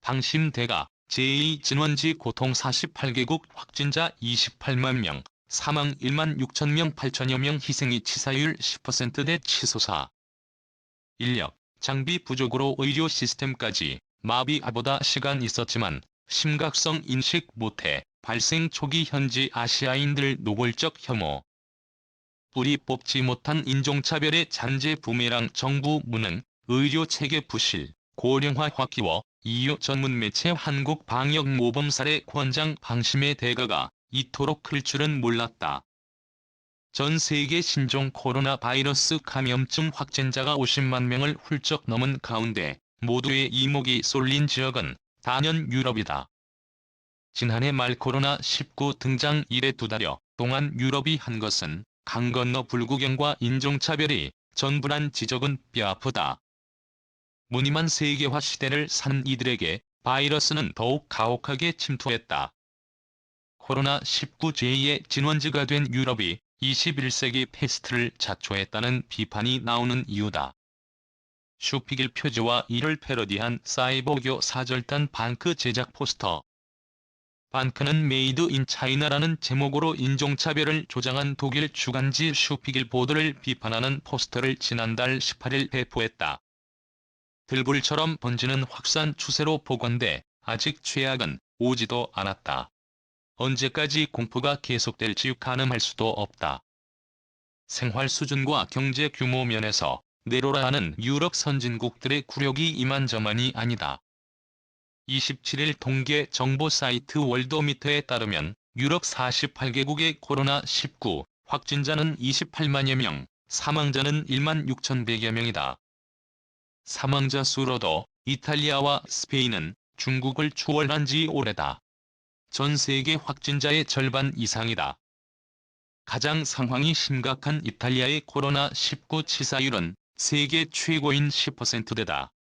방심대가 제2진원지 고통 48개국 확진자 28만 명, 사망 1만 6천 명 8천여 명 희생이 치사율 10%대 치솟아. 인력, 장비 부족으로 의료 시스템까지 마비하보다 시간 있었지만 심각성 인식 못해 발생 초기 현지 아시아인들 노골적 혐오. 뿌리 뽑지 못한 인종차별의 잔재 부메랑 정부 무능, 의료 체계 부실, 고령화 확 키워 EU 전문 매체 한국 방역 모범사례 권장 방심의 대가가 이토록 클 줄은 몰랐다. 전 세계 신종 코로나 바이러스 감염증 확진자가 50만 명을 훌쩍 넘은 가운데 모두의 이목이 쏠린 지역은 단연 유럽이다. 지난해 말 코로나19 등장 이래 두 달여 동안 유럽이 한 것은 강 건너 불구경과 인종차별이 전부란 지적은 뼈아프다. 무늬만 세계화 시대를 사는 이들에게 바이러스는 더욱 가혹하게 침투했다. 코로나19 제2의 진원지가 된 유럽이 21세기 패스트를 자초했다는 비판이 나오는 이유다. 슈피길 표지와 이를 패러디한 사이버교 사절단 반크 제작 포스터. 반크는 메이드 인 차이나라는 제목으로 인종차별을 조장한 독일 주간지 슈피길 보도를 비판하는 포스터를 지난달 18일 배포했다. 들불처럼 번지는 확산 추세로 보건돼 아직 최악은 오지도 않았다. 언제까지 공포가 계속될지 가늠할 수도 없다. 생활 수준과 경제 규모 면에서 내로라 하는 유럽 선진국들의 굴욕이 이만저만이 아니다. 27일 통계 정보 사이트 월도미터에 따르면 유럽 48개국의 코로나19 확진자는 28만여 명, 사망자는 1만 6천백여 명이다. 사망자 수로도 이탈리아와 스페인은 중국을 추월한 지 오래다. 전 세계 확진자의 절반 이상이다. 가장 상황이 심각한 이탈리아의 코로나19 치사율은 세계 최고인 10%대다.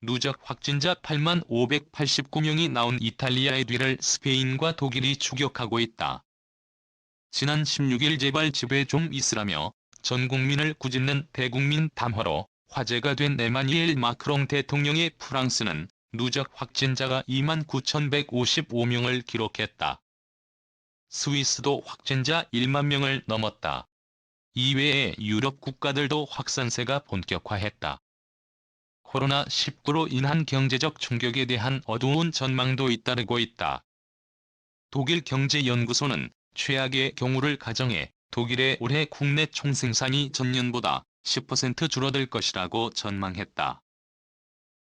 누적 확진자 8만 589명이 나온 이탈리아의 뒤를 스페인과 독일이 추격하고 있다. 지난 16일 제발 집에 좀 있으라며 전 국민을 꾸짖는 대국민 담화로 화제가 된 에마니엘 마크롱 대통령의 프랑스는 누적 확진자가 2만 9,155명을 기록했다. 스위스도 확진자 1만 명을 넘었다. 이외의 유럽 국가들도 확산세가 본격화했다. 코로나19로 인한 경제적 충격에 대한 어두운 전망도 잇따르고 있다. 독일 경제연구소는 최악의 경우를 가정해 독일의 올해 국내 총생산이 전년보다 10% 줄어들 것이라고 전망했다.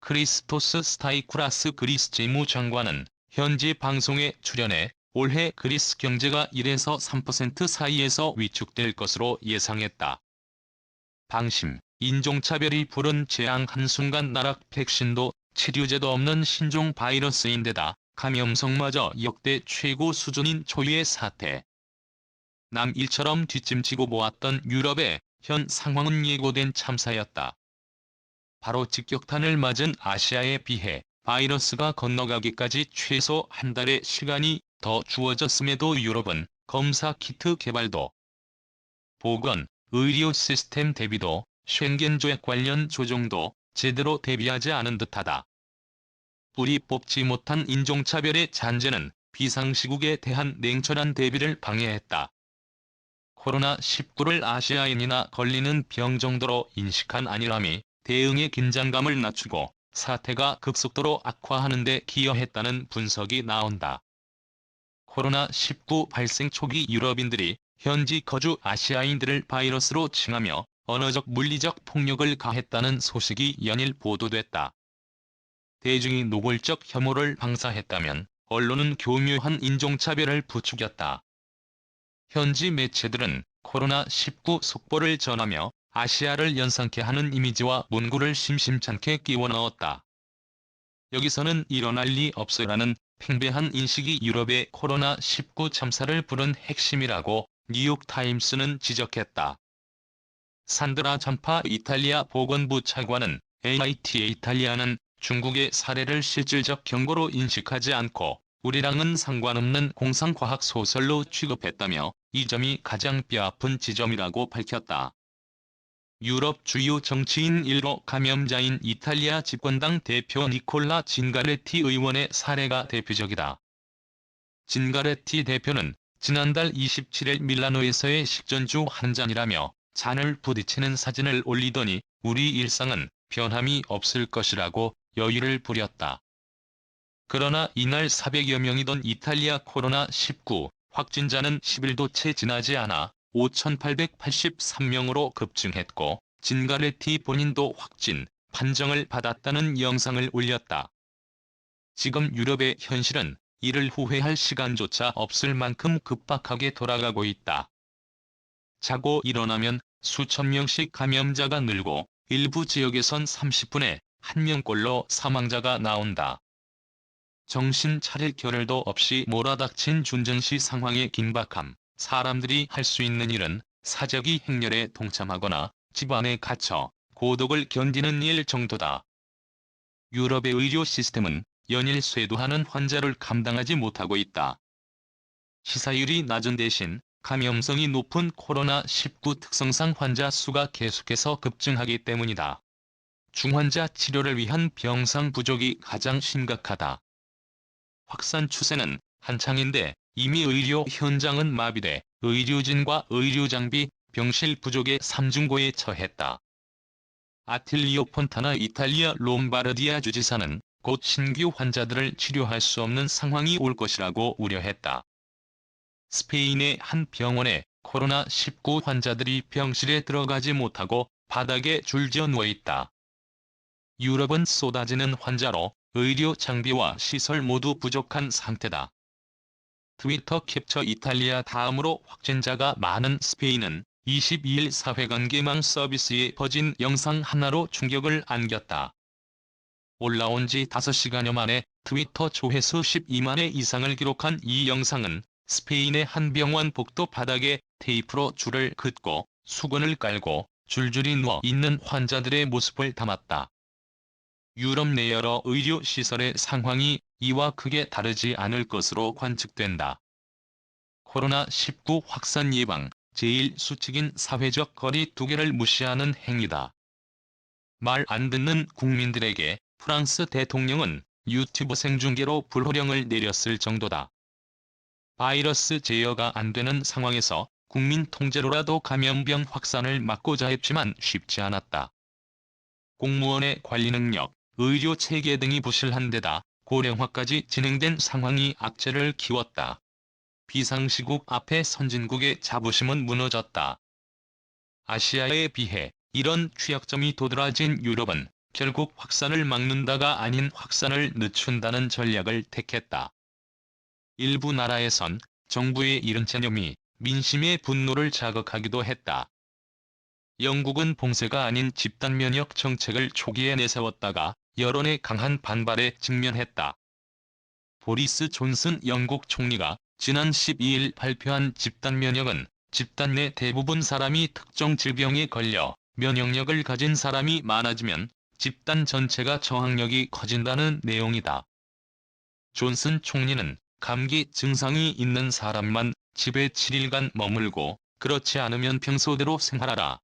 크리스토스 스타이쿠라스 그리스 재무장관은 현지 방송에 출연해 올해 그리스 경제가 1에서 3% 사이에서 위축될 것으로 예상했다. 방심, 인종차별이 부른 재앙 한순간 나락 백신도 치료제도 없는 신종 바이러스인데다 감염성마저 역대 최고 수준인 초유의 사태. 남일처럼 뒷짐지고 모았던 유럽의 현 상황은 예고된 참사였다. 바로 직격탄을 맞은 아시아에 비해 바이러스가 건너가기까지 최소 한 달의 시간이 더 주어졌음에도 유럽은 검사 키트 개발도 보건, 의료 시스템 대비도 쉥겐 조약 관련 조정도 제대로 대비하지 않은 듯하다. 뿌리 뽑지 못한 인종차별의 잔재는 비상시국에 대한 냉철한 대비를 방해했다. 코로나19를 아시아인이나 걸리는 병 정도로 인식한 아니람이 대응의 긴장감을 낮추고 사태가 급속도로 악화하는 데 기여했다는 분석이 나온다. 코로나19 발생 초기 유럽인들이 현지 거주 아시아인들을 바이러스로 칭하며 언어적 물리적 폭력을 가했다는 소식이 연일 보도됐다. 대중이 노골적 혐오를 방사했다면 언론은 교묘한 인종차별을 부추겼다. 현지 매체들은 코로나19 속보를 전하며 아시아를 연상케 하는 이미지와 문구를 심심찮게 끼워 넣었다. 여기서는 일어날 리 없어라는 팽배한 인식이 유럽의 코로나19 참사를 부른 핵심이라고 뉴욕타임스는 지적했다. 산드라 잠파 이탈리아 보건부 차관은 AITA 이탈리아는 중국의 사례를 실질적 경고로 인식하지 않고 우리랑은 상관없는 공상과학 소설로 취급했다며 이 점이 가장 뼈아픈 지점이라고 밝혔다. 유럽 주요 정치인 1호 감염자인 이탈리아 집권당 대표 니콜라 진가레티 의원의 사례가 대표적이다. 진가레티 대표는 지난달 27일 밀라노에서의 식전주 한 잔이라며 잔을 부딪히는 사진을 올리더니 우리 일상은 변함이 없을 것이라고 여유를 부렸다. 그러나 이날 400여 명이던 이탈리아 코로나19 확진자는 10일도 채 지나지 않아 5,883명으로 급증했고 진가레티 본인도 확진, 판정을 받았다는 영상을 올렸다. 지금 유럽의 현실은 이를 후회할 시간조차 없을 만큼 급박하게 돌아가고 있다. 자고 일어나면 수천 명씩 감염자가 늘고 일부 지역에선 30분에 한 명꼴로 사망자가 나온다. 정신 차릴 겨를도 없이 몰아닥친 준전시 상황의 긴박함, 사람들이 할 수 있는 일은 사적이 행렬에 동참하거나 집 안에 갇혀 고독을 견디는 일 정도다. 유럽의 의료 시스템은 연일 쇄도하는 환자를 감당하지 못하고 있다. 치사율이 낮은 대신 감염성이 높은 코로나19 특성상 환자 수가 계속해서 급증하기 때문이다. 중환자 치료를 위한 병상 부족이 가장 심각하다. 확산 추세는 한창인데 이미 의료 현장은 마비돼 의료진과 의료장비, 병실 부족의 삼중고에 처했다. 아틸리오 폰타나 이탈리아 롬바르디아 주지사는 곧 신규 환자들을 치료할 수 없는 상황이 올 것이라고 우려했다. 스페인의 한 병원에 코로나19 환자들이 병실에 들어가지 못하고 바닥에 줄지어 누워있다. 유럽은 쏟아지는 환자로 의료 장비와 시설 모두 부족한 상태다. 트위터 캡처 이탈리아 다음으로 확진자가 많은 스페인은 22일 사회관계망 서비스에 퍼진 영상 하나로 충격을 안겼다. 올라온 지 5시간여 만에 트위터 조회수 12만회 이상을 기록한 이 영상은 스페인의 한 병원 복도 바닥에 테이프로 줄을 긋고 수건을 깔고 줄줄이 누워 있는 환자들의 모습을 담았다. 유럽 내 여러 의료 시설의 상황이 이와 크게 다르지 않을 것으로 관측된다. 코로나19 확산 예방, 제1수칙인 사회적 거리 두개를 무시하는 행위다. 말 안 듣는 국민들에게 프랑스 대통령은 유튜브 생중계로 불호령을 내렸을 정도다. 바이러스 제어가 안 되는 상황에서 국민 통제로라도 감염병 확산을 막고자 했지만 쉽지 않았다. 공무원의 관리 능력, 의료 체계 등이 부실한 데다 고령화까지 진행된 상황이 악재를 키웠다. 비상시국 앞에 선진국의 자부심은 무너졌다. 아시아에 비해 이런 취약점이 도드라진 유럽은 결국 확산을 막는다가 아닌 확산을 늦춘다는 전략을 택했다. 일부 나라에선 정부의 이른 체념이 민심의 분노를 자극하기도 했다. 영국은 봉쇄가 아닌 집단 면역 정책을 초기에 내세웠다가 여론의 강한 반발에 직면했다. 보리스 존슨 영국 총리가 지난 12일 발표한 집단 면역은 집단 내 대부분 사람이 특정 질병에 걸려 면역력을 가진 사람이 많아지면 집단 전체가 저항력이 커진다는 내용이다. 존슨 총리는 감기 증상이 있는 사람만 집에 7일간 머물고 그렇지 않으면 평소대로 생활하라.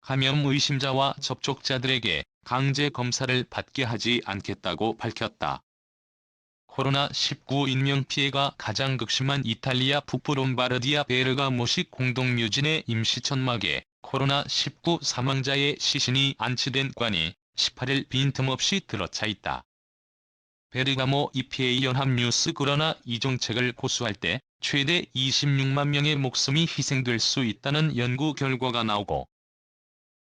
감염 의심자와 접촉자들에게 강제 검사를 받게 하지 않겠다고 밝혔다. 코로나19 인명피해가 가장 극심한 이탈리아 북부 롬바르디아 베르가모시 공동묘진의 임시천막에 코로나19 사망자의 시신이 안치된 관이 18일 빈틈없이 들어차 있다. 베르가모 EPA 연합뉴스 그러나 이 정책을 고수할 때 최대 26만 명의 목숨이 희생될 수 있다는 연구 결과가 나오고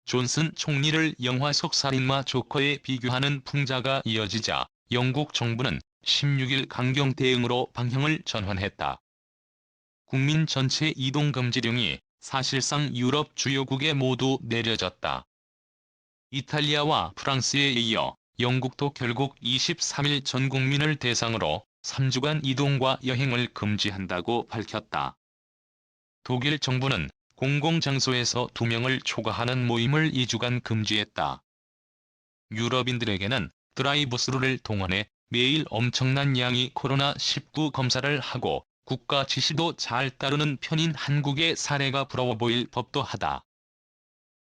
존슨 총리를 영화 속 살인마 조커에 비교하는 풍자가 이어지자 영국 정부는 16일 강경 대응으로 방향을 전환했다. 국민 전체 이동 금지령이 사실상 유럽 주요국에 모두 내려졌다. 이탈리아와 프랑스에 이어 영국도 결국 23일 전 국민을 대상으로 3주간 이동과 여행을 금지한다고 밝혔다. 독일 정부는 공공장소에서 2명을 초과하는 모임을 2주간 금지했다. 유럽인들에게는 드라이브스루를 동원해 매일 엄청난 양의 코로나19 검사를 하고 국가 지시도 잘 따르는 편인 한국의 사례가 부러워 보일 법도 하다.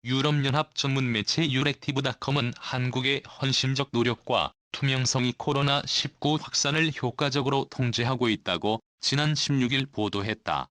유럽연합 전문 매체 유렉티브닷컴은 한국의 헌신적 노력과 투명성이 코로나19 확산을 효과적으로 통제하고 있다고 지난 16일 보도했다.